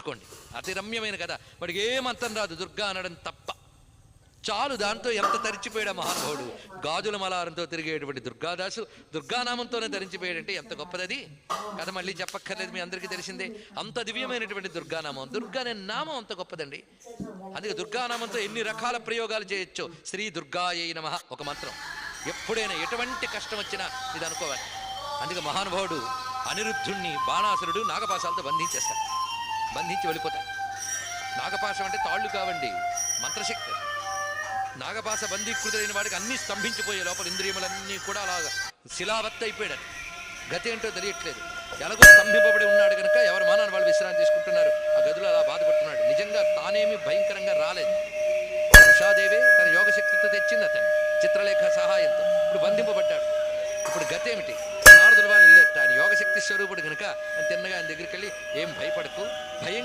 నేర్చుకోండి అతి రమ్యమైన కథ. వాడికి ఏం రాదు. దుర్గా అనడం తప్ప. చాలు దాంతో ఎంత తరిచిపోయాడు మహానుభావుడు? గాజుల మలారంతో తిరిగేటువంటి దుర్గాదాసు దుర్గానామంతోనే ధరించిపోయాడంటే ఎంత గొప్పదది? కథ మళ్ళీ చెప్పక్కర్లేదు మీ అందరికీ తెలిసిందే. అంత దివ్యమైనటువంటి దుర్గానామం. దుర్గా అనే నామం అంత గొప్పదండి. అందుకే దుర్గానామంతో ఎన్ని రకాల ప్రయోగాలు చేయొచ్చు. శ్రీ దుర్గాయ నమ. ఒక మంత్రం. ఎప్పుడైనా ఎటువంటి కష్టం వచ్చినా ఇది అనుకోవాలి. అందుకే మహానుభావుడు అనిరుద్ధుణ్ణి బాణాసురుడు నాగపాశాలతో బంధించేస్తాడు బంధించి వెళ్ళిపోతాయి. నాగపాశం అంటే తాళ్ళు కావండి మంత్రశక్తి. నాగపాస బంధీకృతులైన వాడికి అన్నీ స్తంభించిపోయే లోపల ఇంద్రియములన్నీ కూడా అలాగా శిలావత్త అయిపోయాడు గతి ఏంటో తెలియట్లేదు. ఎలాగో స్తంభింపబడి ఉన్నాడు కనుక ఎవరు మానాన్ని వాళ్ళు విశ్రాంతి తీసుకుంటున్నారు. ఆ గదిలో అలా బాధపడుతున్నాడు. నిజంగా తానేమి భయంకరంగా రాలేదు. ఉషాదేవే తన యోగశక్తితో తెచ్చింది అతను చిత్రలేఖ సహాయంతో. ఇప్పుడు బంధింపబడ్డాడు. ఇప్పుడు గతేమిటి? శక్తి స్వరూపుడు కనుక తిన్నగా ఆయన దగ్గరికి వెళ్ళి ఏం భయపడకు భయం